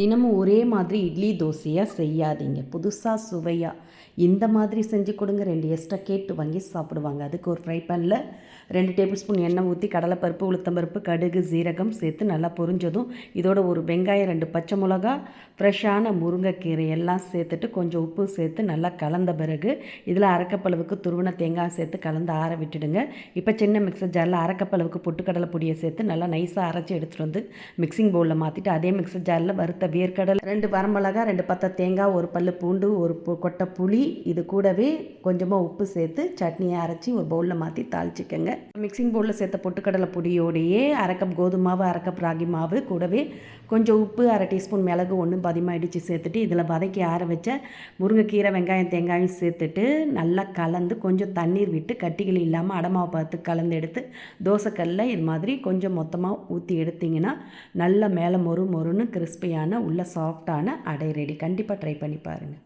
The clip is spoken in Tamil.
தினமும் ஒரே மாதிரி இட்லி தோசையாக செய்யாதீங்க. புதுசாக சுவையாக இந்த மாதிரி செஞ்சு கொடுங்க. ரெண்டு எக்ஸ்ட்ரா கேட்டு வாங்கி சாப்பிடுவாங்க. அதுக்கு ஒரு ஃப்ரை பேனில் ரெண்டு டேபிள் ஸ்பூன் எண்ணெய் ஊற்றி கடலைப்பருப்பு உளுத்தம்பருப்பு கடுகு சீரகம் சேர்த்து நல்லா பொரிஞ்சதும் இதோட ஒரு வெங்காயம் ரெண்டு பச்சை மிளகா ஃப்ரெஷ்ஷான முருங்கைக்கீரை எல்லாம் சேர்த்துட்டு கொஞ்சம் உப்பு சேர்த்து நல்லா கலந்த பிறகு இதில் அரைக்கப்பளவுக்கு துருவன தேங்காய் சேர்த்து கலந்து ஆற விட்டுடுங்க. இப்போ சின்ன மிக்சர் ஜாரில் அரைக்கப்பளவுக்கு பொட்டுக்கடலை பொடியை சேர்த்து நல்லா நைஸாக அரைச்சி எடுத்துகிட்டு வந்து மிக்சிங் பவுலில் மாற்றிட்டு அதே மிக்சர் ஜாரில் வறுத்து வேர்க்கடலை ரெண்டு வரமிளகா ரெண்டு பத்த தேங்காய் ஒரு பல்லு பூண்டு ஒரு கொட்டை புளி இது கூடவே கொஞ்சமாக உப்பு சேர்த்து சட்னியை அரைச்சி ஒரு பவுலில் மாற்றி தாளிச்சிக்கங்க. மிக்சிங் பவுலில் சேர்த்த பொட்டுக்கடலை பொடியோடையே அரை கப் கோதுமை மாவு அரை கப் ராகி மாவு கூடவே கொஞ்சம் உப்பு அரை டீஸ்பூன் மிளகு ஒன்று பதிமாக இடித்து சேர்த்துட்டு இதில் வதக்கி ஆற வச்ச முருங்கைக்கீரை வெங்காயம் தேங்காயும் சேர்த்துட்டு நல்லா கலந்து கொஞ்சம் தண்ணீர் விட்டு கட்டிகள் இல்லாமல் அடமாவை பார்த்து கலந்து எடுத்து தோசைக்கல்லில் இது மாதிரி கொஞ்சம் மொத்தமாக ஊற்றி எடுத்தீங்கன்னா நல்ல மேலே மொறு மொறுன்னு கிறிஸ்பியான உள்ள சாஃப்டான அடை ரெடி கண்டிப்பாக ட்ரை பண்ணி பாருங்கள்